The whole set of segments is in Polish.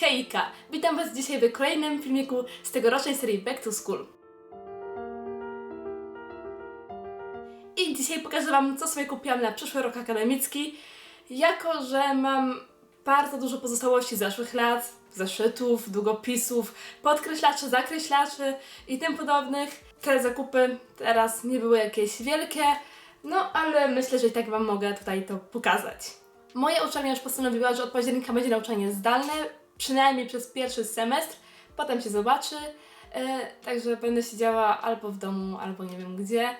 Hejka! Witam Was dzisiaj w kolejnym filmiku z tegorocznej serii Back to School. I dzisiaj pokażę Wam, co sobie kupiłam na przyszły rok akademicki, jako że mam bardzo dużo pozostałości z zeszłych lat, zeszytów, długopisów, podkreślaczy, zakreślaczy i tym podobnych. Te zakupy teraz nie były jakieś wielkie, no ale myślę, że i tak Wam mogę tutaj to pokazać. Moja uczelnia już postanowiła, że od października będzie nauczanie zdalne, przynajmniej przez pierwszy semestr, potem się zobaczy, e, także będę siedziała albo w domu, albo nie wiem gdzie,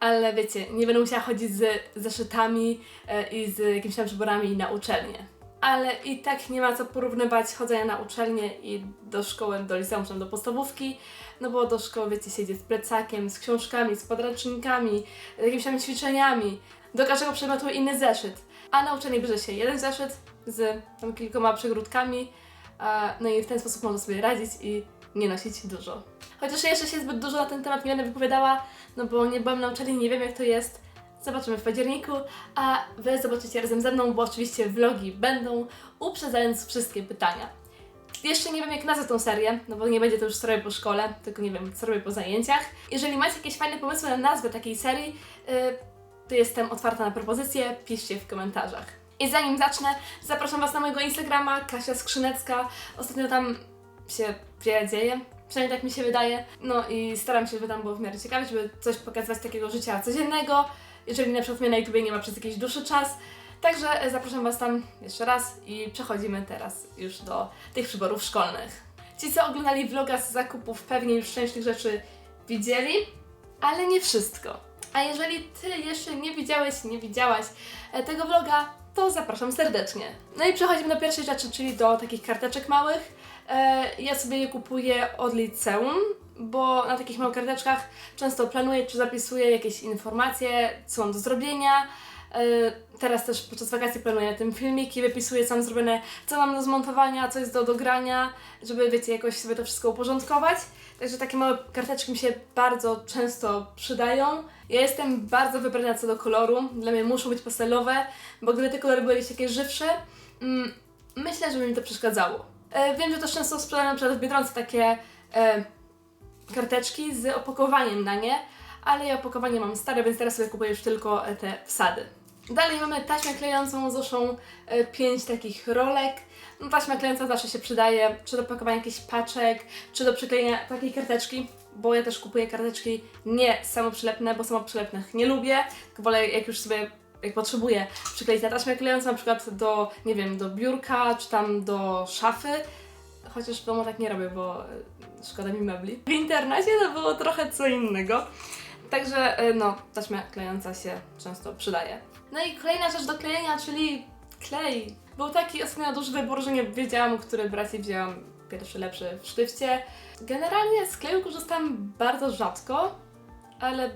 ale wiecie, nie będę musiała chodzić z zeszytami e, i z jakimiś tam przyborami na uczelnię. Ale i tak nie ma co porównywać chodzenia na uczelnię i do szkoły, do liceum, czy do podstawówki, no bo do szkoły, wiecie, siedzie z plecakiem, z książkami, z podręcznikami, z jakimiś tam ćwiczeniami, do każdego przedmiotu inny zeszyt. A na uczelni bierze się jeden zeszyt z tam kilkoma przegródkami, no i w ten sposób można sobie radzić i nie nosić dużo. Chociaż jeszcze się zbyt dużo na ten temat nie będę wypowiadała, no bo nie byłam na uczelni, nie wiem jak to jest. Zobaczymy w październiku, a Wy zobaczycie razem ze mną, bo oczywiście vlogi będą, uprzedzając wszystkie pytania. Jeszcze nie wiem jak nazwę tą serię, no bo nie będzie to już co robię po szkole, tylko nie wiem co robię po zajęciach. Jeżeli macie jakieś fajne pomysły na nazwę takiej serii, yy, to jestem otwarta na propozycje, piszcie w komentarzach. I zanim zacznę, zapraszam Was na mojego Instagrama, Kasia Skrzynecka. Ostatnio tam się wiele dzieje, przynajmniej tak mi się wydaje. No i staram się, żeby tam było w miarę ciekawe, żeby coś pokazywać takiego życia codziennego, jeżeli na przykład mnie na YouTubie nie ma przez jakiś dłuższy czas. Także e, zapraszam Was tam jeszcze raz i przechodzimy teraz już do tych przyborów szkolnych. Ci, co oglądali vloga z zakupów, pewnie już część tych rzeczy widzieli, ale nie wszystko. A jeżeli Ty jeszcze nie widziałeś, nie widziałaś e, tego vloga, to zapraszam serdecznie. No i przechodzimy do pierwszej rzeczy, czyli do takich karteczek małych. E, Ja sobie je kupuję od liceum, bo na takich małych karteczkach często planuję czy zapisuję jakieś informacje, co mam do zrobienia. E, Teraz też podczas wakacji planuję tym filmiki, wypisuję mam zrobione, co mam do zmontowania, co jest do dogrania, żeby wiecie, jakoś sobie to wszystko uporządkować. Także takie małe karteczki mi się bardzo często przydają. Ja jestem bardzo wybrana co do koloru, dla mnie muszą być pastelowe, bo gdyby te kolory były jakieś żywsze, mm, myślę, że by mi to przeszkadzało. E, wiem, że też często sprzedają na przykład w Biedronce takie e, karteczki z opakowaniem na nie, ale ja opakowanie mam stare, więc teraz sobie kupuję już tylko e, te wsady. Dalej mamy taśmę klejącą z uszą, e, pięć takich rolek. No, taśma klejąca zawsze się przydaje, czy do pakowania jakichś paczek, czy do przyklejenia takiej karteczki, bo ja też kupuję karteczki nie samoprzylepne, bo samoprzylepnych nie lubię, tylko wolę jak już sobie jak potrzebuję przykleić na taśmę klejącą, na przykład do, nie wiem, do biurka, czy tam do szafy, chociaż w domu tak nie robię, bo e, szkoda mi mebli. W internecie to było trochę co innego. Także e, no, taśma klejąca się często przydaje. No i kolejna rzecz do klejenia, czyli klej. Był taki ostatnio duży wybór, że nie wiedziałam, który brać i wzięłam pierwszy lepszy w sztywcie. Generalnie z kleju korzystam bardzo rzadko, ale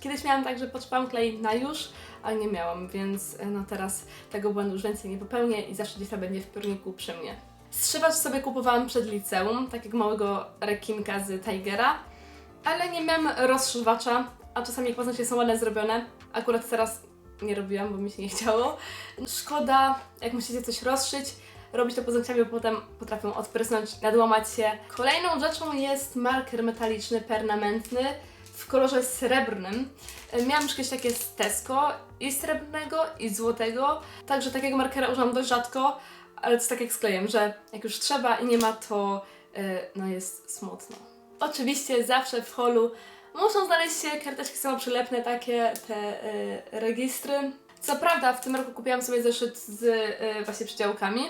kiedyś miałam tak, że potrzebowałam klei na już, a nie miałam, więc e, no teraz tego błędu już więcej nie popełnię i zawsze gdzieś tam będzie w piórniku przy mnie. Strzywacz sobie kupowałam przed liceum, takiego małego rekinka z Tigera, ale nie miałam rozszywacza, a czasami paznokcie są ładne zrobione. Akurat teraz nie robiłam, bo mi się nie chciało. Szkoda, jak musicie coś rozszyć, robić to paznokciami, bo potem potrafią odprysnąć, nadłamać się. Kolejną rzeczą jest marker metaliczny, permanentny w kolorze srebrnym. Miałam już kiedyś takie z Tesco i srebrnego i złotego, także takiego markera używam dość rzadko, ale to jest tak jak z klejem, że jak już trzeba i nie ma, to e, no jest smutno. Oczywiście zawsze w holu muszą znaleźć się karteczki samoprzylepne, takie te e, registry. Co prawda w tym roku kupiłam sobie zeszyt z e, właśnie przydziałkami,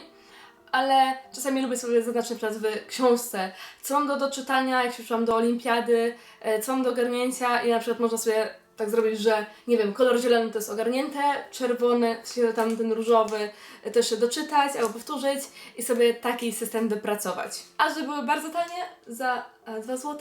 ale czasami lubię sobie zaznaczyć na w książce, co mam do doczytania, jak się uczyłam do olimpiady, co mam do ogarnięcia i na przykład można sobie tak zrobić, że nie wiem, kolor zielony to jest ogarnięte, czerwony, się tam ten różowy e, też doczytać albo powtórzyć i sobie taki system wypracować. A że były bardzo tanie, za 2 zł,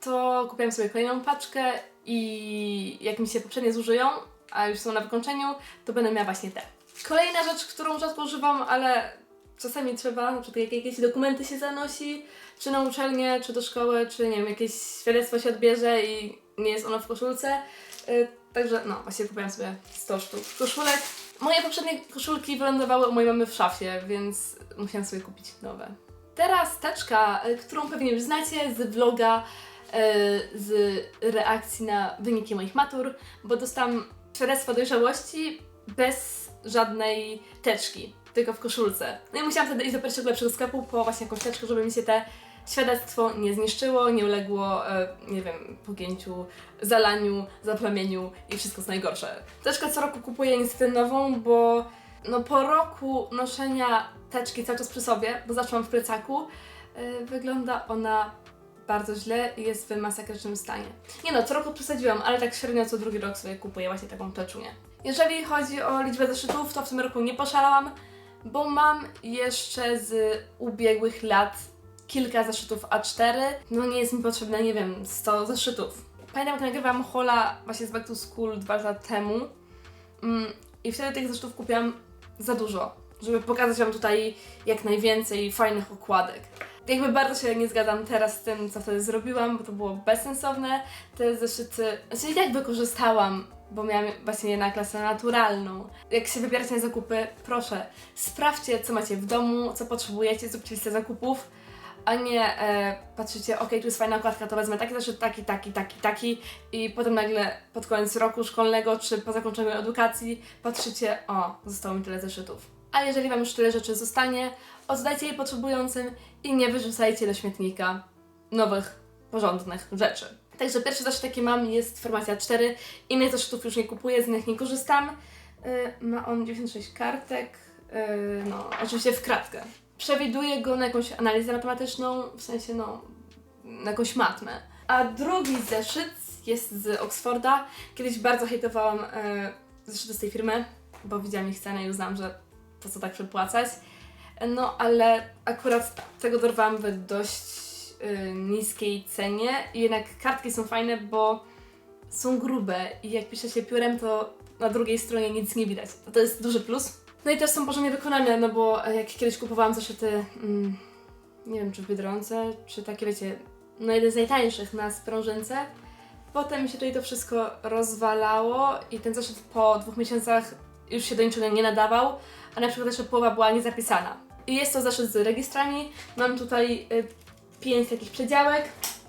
to kupiłam sobie kolejną paczkę i jak mi się poprzednie zużyją, a już są na wykończeniu, to będę miała właśnie te. Kolejna rzecz, którą rzadko używam, ale czasami trzeba, na przykład jak jakieś dokumenty się zanosi, czy na uczelnię, czy do szkoły, czy nie wiem, jakieś świadectwo się odbierze i nie jest ono w koszulce. Yy, także no, właśnie kupiłam sobie 100 sztuk koszulek Moje poprzednie koszulki wylądowały u mojej mamy w szafie, więc musiałam sobie kupić nowe. Teraz teczka, y, którą pewnie już znacie z vloga, y, z reakcji na wyniki moich matur, bo dostałam świadectwo dojrzałości bez żadnej teczki, tylko w koszulce. No i musiałam wtedy iść do pierwszego lepszego sklepu po właśnie jakąś teczkę, żeby mi się te świadectwo nie zniszczyło, nie uległo, e, nie wiem, pogięciu, zalaniu, zaplamieniu i wszystko co najgorsze. Teczkę co roku kupuję niestety nową, bo no po roku noszenia teczki cały czas przy sobie, bo zawsze mam w plecaku, e, wygląda ona bardzo źle i jest w masakrycznym stanie. Nie no, co roku przesadziłam, ale tak średnio co drugi rok sobie kupuję właśnie taką teczunię. Jeżeli chodzi o liczbę zeszytów, to w tym roku nie poszalałam, bo mam jeszcze z ubiegłych lat kilka zeszytów A4. No nie jest mi potrzebne, nie wiem, 100 zeszytów. Pamiętam, jak nagrywałam Hola właśnie z Back to School dwa lata temu mm, i wtedy tych zeszytów kupiłam za dużo, żeby pokazać Wam tutaj jak najwięcej fajnych okładek. Jakby bardzo się nie zgadzam teraz z tym, co wtedy zrobiłam, bo to było bezsensowne. Te zeszyty, znaczy i tak wykorzystałam, bo miałam właśnie na klasę naturalną. Jak się wybieracie na zakupy, proszę, sprawdźcie, co macie w domu, co potrzebujecie, zróbcie listę zakupów, a nie e, patrzycie, ok, tu jest fajna okładka, to wezmę taki zeszyt, taki, taki, taki, taki i potem nagle pod koniec roku szkolnego czy po zakończeniu edukacji patrzycie, o, zostało mi tyle zeszytów. A jeżeli Wam już tyle rzeczy zostanie, oddajcie je potrzebującym i nie wyrzucajcie do śmietnika nowych, porządnych rzeczy. Także pierwszy zeszyt, jaki mam, jest formacja 4. Innych zeszytów już nie kupuję, z innych nie korzystam. Yy, ma on 96 kartek, yy, no oczywiście w kratkę. Przewiduję go na jakąś analizę matematyczną, w sensie no, na jakąś matmę. A drugi zeszyt jest z Oxforda. Kiedyś bardzo hejtowałam yy, zeszyty z tej firmy, bo widziałam ich cenę i uznałam, że po co tak przepłacać. No ale akurat tego dorwałam w dość y, niskiej cenie i jednak kartki są fajne, bo są grube i jak pisze się piórem, to na drugiej stronie nic nie widać. To jest duży plus. No i też są porządnie wykonane, no bo e, jak kiedyś kupowałam zeszyty, mm, nie wiem czy w Biedronce, czy takie wiecie, no jeden z najtańszych na sprążynce, potem mi się tutaj to wszystko rozwalało i ten zeszyt po dwóch miesiącach już się do niczego nie nadawał, a na przykład jeszcze połowa była niezapisana. I jest to zeszyt z registrami. Mam tutaj y, pięć takich przedziałek.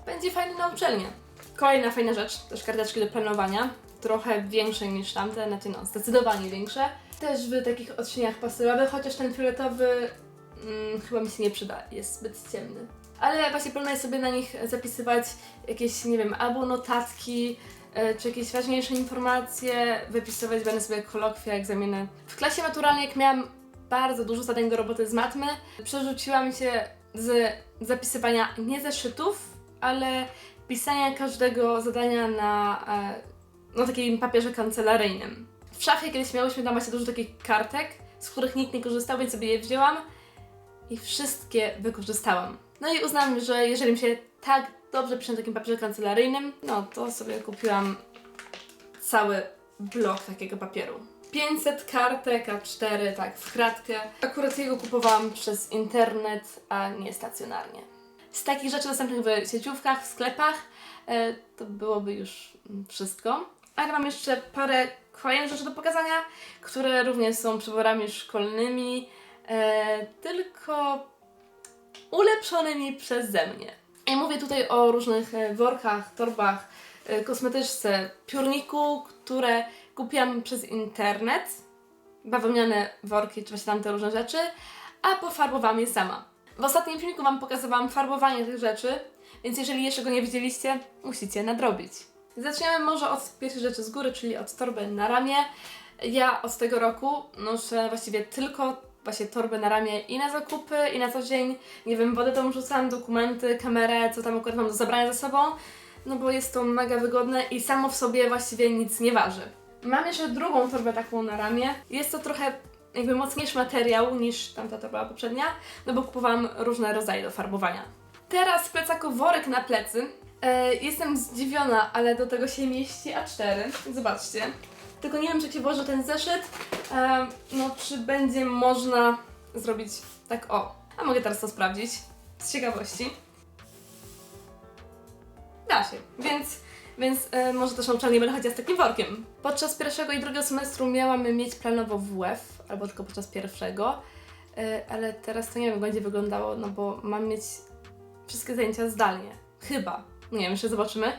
Będzie fajny na uczelnię. Kolejna fajna rzecz, też karteczki do planowania. Trochę większe niż tamte, znaczy no, zdecydowanie większe. Też w takich odcieniach pastelowych, chociaż ten fioletowy mm, chyba mi się nie przyda, jest zbyt ciemny. Ale właśnie planuję sobie na nich zapisywać jakieś, nie wiem, albo notatki, e, czy jakieś ważniejsze informacje, wypisywać będę sobie kolokwia, egzaminy. W klasie maturalnej, jak miałam bardzo dużo zadań do roboty z matmy, przerzuciłam się z zapisywania nie zeszytów, ale pisania każdego zadania na e, no, takim papierze kancelaryjnym. W szafie kiedyś miałyśmy tam właśnie dużo takich kartek, z których nikt nie korzystał, więc sobie je wzięłam i wszystkie wykorzystałam. No i uznałam, że jeżeli mi się tak dobrze pisze na takim papierze kancelaryjnym, no to sobie kupiłam cały blok takiego papieru. 500 kartek, A4, tak, w kratkę. Akurat jego kupowałam przez internet, a nie stacjonarnie. Z takich rzeczy dostępnych w sieciówkach, w sklepach, e, to byłoby już wszystko. Ale mam jeszcze parę kolejnych rzeczy do pokazania, które również są przyborami szkolnymi, e, tylko ulepszonymi przeze mnie. I mówię tutaj o różnych e, workach, torbach, e, kosmetyczce, piórniku, które kupiłam przez internet, bawełniane worki, czy właśnie tam te różne rzeczy, a pofarbowałam je sama. W ostatnim filmiku Wam pokazywałam farbowanie tych rzeczy, więc jeżeli jeszcze go nie widzieliście, musicie nadrobić. Zaczniemy może od pierwszej rzeczy z góry, czyli od torby na ramię. Ja od tego roku noszę właściwie tylko właśnie torbę na ramię i na zakupy, i na co dzień. Nie wiem, wodę tam rzucam, dokumenty, kamerę, co tam akurat mam do zabrania ze sobą, no bo jest to mega wygodne i samo w sobie właściwie nic nie waży. Mam jeszcze drugą torbę taką na ramię. Jest to trochę jakby mocniejszy materiał niż tamta torba poprzednia, no bo kupowałam różne rodzaje do farbowania. Teraz w plecaku worek na plecy. E, jestem zdziwiona, ale do tego się mieści A4. Zobaczcie. Tylko nie wiem, czy jak się włoży ten zeszyt, e, no czy będzie można zrobić tak o. A mogę teraz to sprawdzić z ciekawości. Da się, więc więc e, może też na uczelni będę chodziła z takim workiem. Podczas pierwszego i drugiego semestru miałam mieć planowo WF, albo tylko podczas pierwszego, e, ale teraz to nie wiem, jak będzie wyglądało, no bo mam mieć wszystkie zajęcia zdalnie. Chyba. Nie wiem, jeszcze zobaczymy.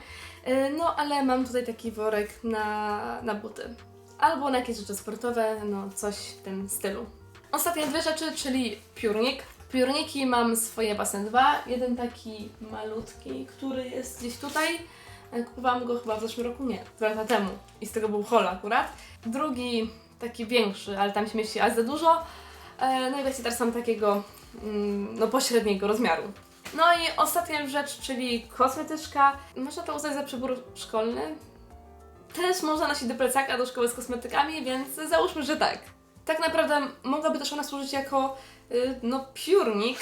E, No, ale mam tutaj taki worek na, na buty. Albo na jakieś rzeczy sportowe, no coś w tym stylu. Ostatnie dwie rzeczy, czyli piórnik. Piórniki mam swoje basen 2. Jeden taki malutki, który jest gdzieś tutaj. E, Kupowałam go chyba w zeszłym roku, nie, dwa lata temu. I z tego był hol akurat. Drugi taki większy, ale tam się mieści aż za dużo. E, No i właśnie teraz mam takiego mm, no pośredniego rozmiaru. No i ostatnia rzecz, czyli kosmetyczka. Można to uznać za przybór szkolny. Też można nosić do plecaka do szkoły z kosmetykami, więc załóżmy, że tak. Tak naprawdę mogłaby też ona służyć jako y, no piórnik,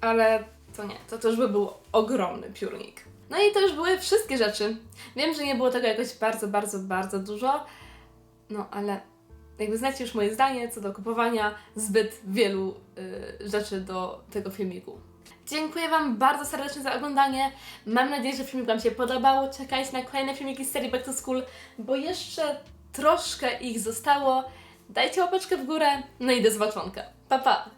ale to nie, to, już by był ogromny piórnik. No i to już były wszystkie rzeczy. Wiem, że nie było tego jakoś bardzo, bardzo, bardzo dużo, no ale jakby znacie już moje zdanie co do kupowania zbyt wielu y, rzeczy do tego filmiku. Dziękuję Wam bardzo serdecznie za oglądanie. Mam nadzieję, że filmik Wam się podobał. Czekajcie na kolejne filmiki z serii Back to School, bo jeszcze troszkę ich zostało. Dajcie łapeczkę w górę, no i do zobaczonka. Pa, pa!